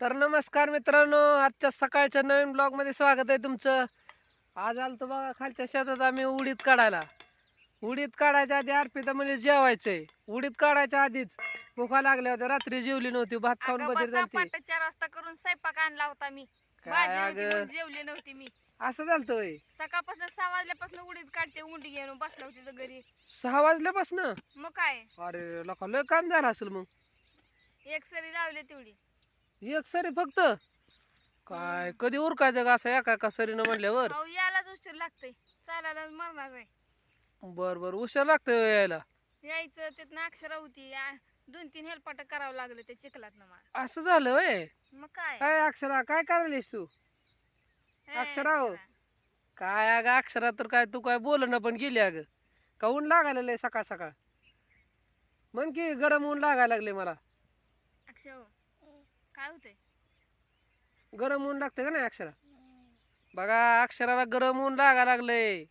तर नमस्कार मित्रांनो आजच्या सकाळच्या नवीन ब्लॉगमध्ये स्वागत आहे तुमचं. आज आलतो बघा खालच्या शेतात आम्ही उडीद काढायला. उडीद काढायच्या आधी अर्पिता म्हणजे जेवायचंय उडीद काढायच्या आधीच भुका लागल्या होत्या रात्री जेवली नव्हती भात खाऊन झालती. पाट चार वाजता करून स्वयंपाक आणला होता मी. काय भाजी होती अगं? म्हणून जेवली नव्हती मी. असं झालतं होय सकाळपासून सहा वाजल्यापासून उडीद काढते उंडी घेऊन बसला होती तर घरी. सहा वाजल्यापासून? मग काय? अरे लोका लय काम झालं असेल मग. एक सरी लावली तेवढी. एक सरी फक्त. काय कधी उरकायचं का असं एका एका सरीनं म्हणल्यावर? अहो यायलाच उशीर लागतंय. चालायला मरणार आहे. बर बर उशीर लागतंय हो यायला. यायचं तिथनं अक्षरा होती. दोन तीन हेलपाट करावं लागलं त्या चिखलात मला. असं झालं वय मग काय? काय अक्षरा काय करायलीस तू? हे अक्षरा हो. अक्षरा. काय अगं अक्षरा तर काय तू काय बोलणं पण गेली अगं. का ऊन लागायला लागलंय सकाळ सकाळ? म्हण की गरम ऊन लागायला लागले मला. अक्षय हो. काय होतंय? गरम ऊन लागतं का नाही अक्षरा? बघा अक्षराला गरम ऊन लागा लागलंय.